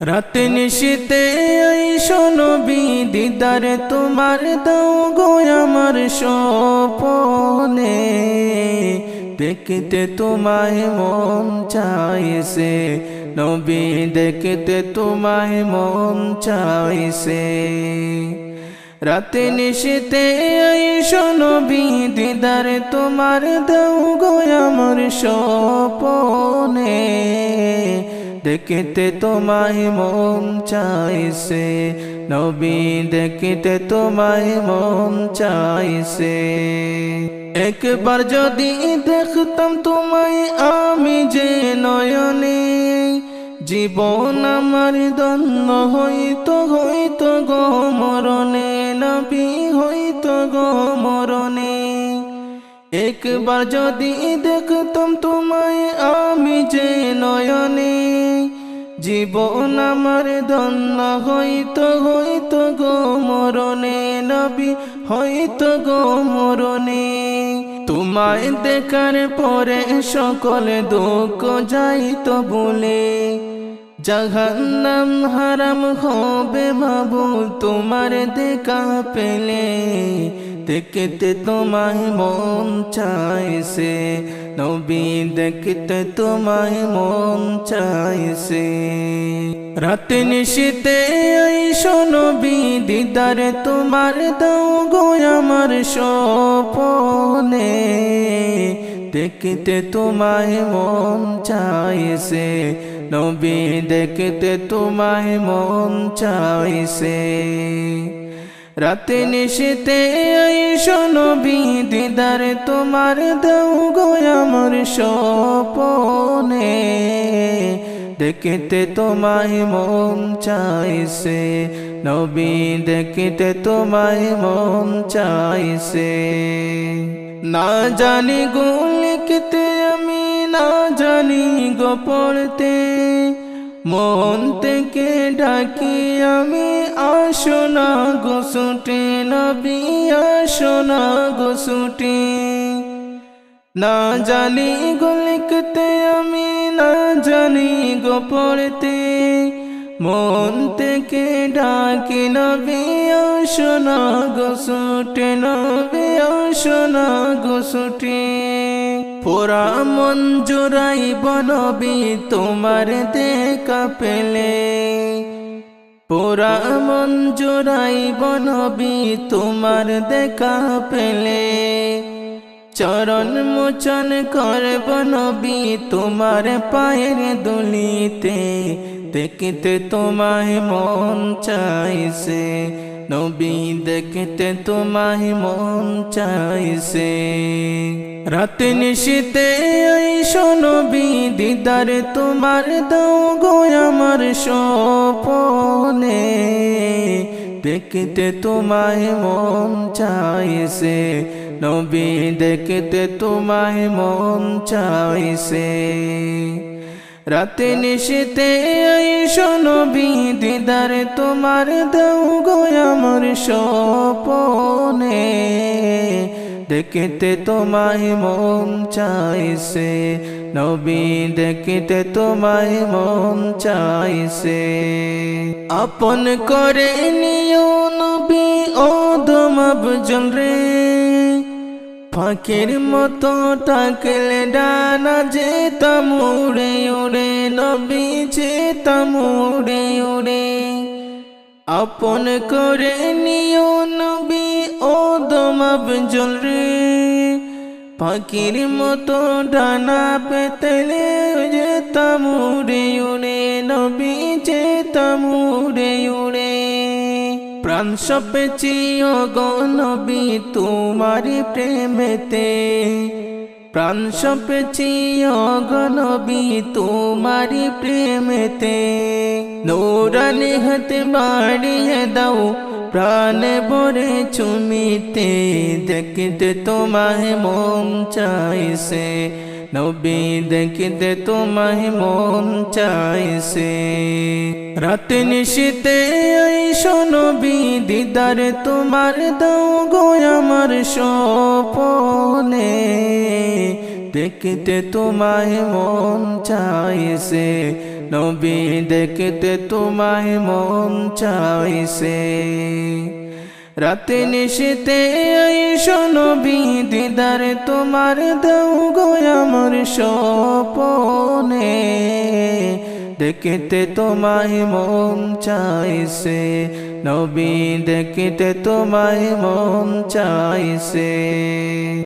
রাতে নিশীতে এই নবী দিদার তোমার দাও গো আমার সপনে দেখতে তোমায় মন চাইছে, নবী, দেখতে তোমায় মন চাইছে। রাতে নিশীতে এই নবী দিদার তোমার দাও গো আমার সপনে দেখতে তোমায় মন চাইছে। নবী, দেখতে তোমায় মন চাইছে। একবার যদি দেখতাম তোমায় আমি যে নয়নে, জীবন আমার দন্ন হইতো হইতো গো মরণে। নবী, হইতো গো মরণে। একবার যদি দেখতাম তোমায় আমি যে নয়নে জীবন আমার দন্ন হইতো হইতো গো মরণে নবী হইতো গো মরণে। তোমায় দেখার পরে সকলে দুঃখ যাইতো বলে জাহান্নাম হারাম হবে বাবু তোমার দেখা পেলে। দেখতে তোমায় মন চাইছে, নবী দেখতে তোমায় মন চাইছে। রাতে নিশীতে আইসো নবী, দিদারে তোমার দাও গো আমার সপনে দেখতে তোমায় মন চাইছে, নবী দেখতে তোমায় মন চাইছে। রাতে নিশিতে নবী দিদার তোমার দাও গো আমার সপনে দেখতে তোমায় মন চাইছে, নবী, দেখতে তোমায় মন চাইছে। না জানি গো আমি, না জানি গো পড়তে। মন থেকে ডাকি আমি, আসো না গোসুটে নবী, আসো না গোসুটে না জানি গো আমি, না জানি গো পড়তে। মন থেকে ডাকি, নবী, আসো না গোসুটে নবী, আসো না গোসুটে পোরা মন জোড়াই বনবি তোমার দেখা পেলে। পোরা মন জোড়াই বনবি তোমার দেখা পেলে। চরণ মোচন করব নবী তোমার পায়ের দুলিতে। দেখতে তোমায় মন চাইছে, নবী দেখতে তোমায় মন চাইছে। রাতে নিশীতে আইসো নবী দিদার তোমার দাও গো আমার সপনে দেখতে তোমায় মন চাইছে, নবী, দেখতে তোমায় মন চাইছে। রাতে নিশীতে আইসো নবী দিদার তোমার দাও গো আমার সপনে দেখতে তোমায় মন চাইছে। নবী, দেখতে তোমায় মন চাইছে। আপন করে নিও নবী ও দমাব রে। ফাঁকের মতো টাকলে ডানা যেতাম উড়ে উড়ে নবী যেতাম উড়ে উড়ে আপন করে নিও নবী ও দমাব রে পাখির মতো ডানা পেতলে যে তামুরে উড়ে, নবী যে তামুরে উড়ে। প্রাণ সপেছি নবী তোমার প্রেমেতে। প্রাণ সপেছি নবী তোমারি প্রেমেতে। নোরানি হাতে বাড়িয়ে দাও, প্রাণ বরে চুমিতে। দেখতে তোমায় মন চাইছে, নবী, দেখতে তোমায় মন চাইছে। রাতে নিশীতে আইসো নবী দিদার তোমার দাও গো আমার সপনে দেখতে তোমায় মন চাইছে, নবী দেখতে তোমায় মন চাইছে। রাতে নিশিতে নবী দিদার তোমার দাও গো আমার স্বপনে। দেখতে তোমায় মন চাইছে, নবী দেখতে তোমায় মন চাইছে।